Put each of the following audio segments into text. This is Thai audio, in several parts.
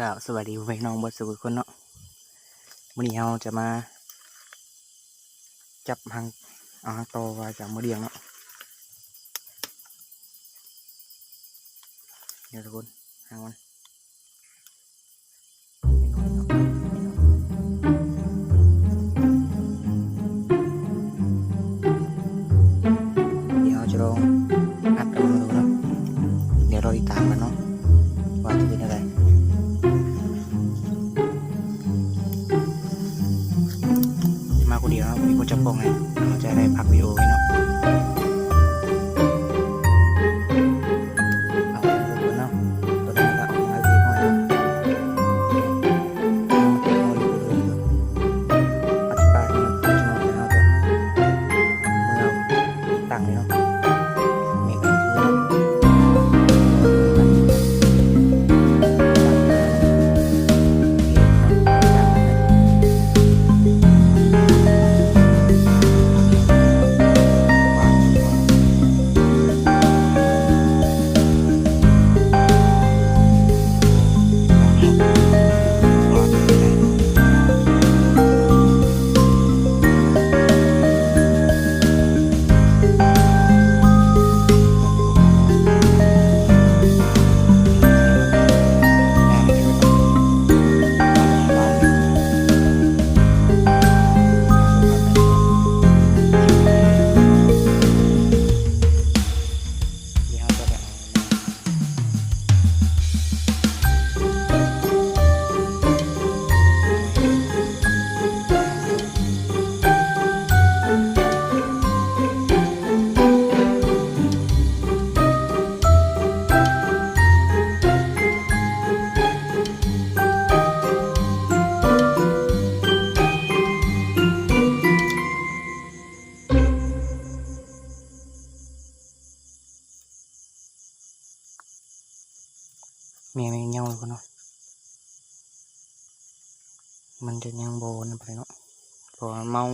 ก็สวัสดีพี่น้องบดสุขคนเนาะวันนี้เราจะมา จับหางอาหางโตมาจากมือเดียงเนาะเดี๋ยวทุกคนหางมันเดี๋ยวจะลอง นเดียวนะครับมีคนจับปองไงเราจะได้พักวิดีโอไว้เนาะ เมียไม่เงาเลยคนเนาะมันจะยังโบนไปเนาะพอเมา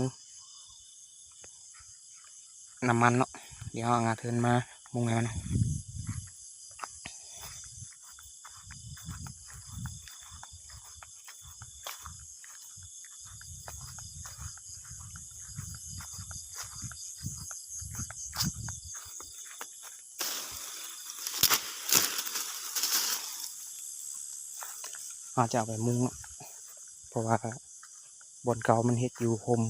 น้ำมันเนาะเดี๋ยวเอางาเทินมามุงไงมันเนาะ อาจจะเอาไปมุงเพราะว่าบนเก่ามันเฮ็ดอยู่โฮม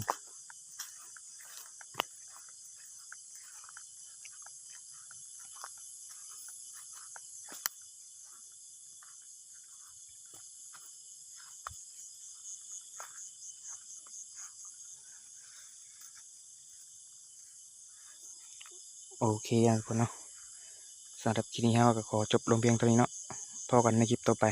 โอเคอะทุกคนเนาะสำหรับคลิปนี้เราก็ขอจบลงเพียงเท่านี้เนาะพอกันในคลิปต่อไป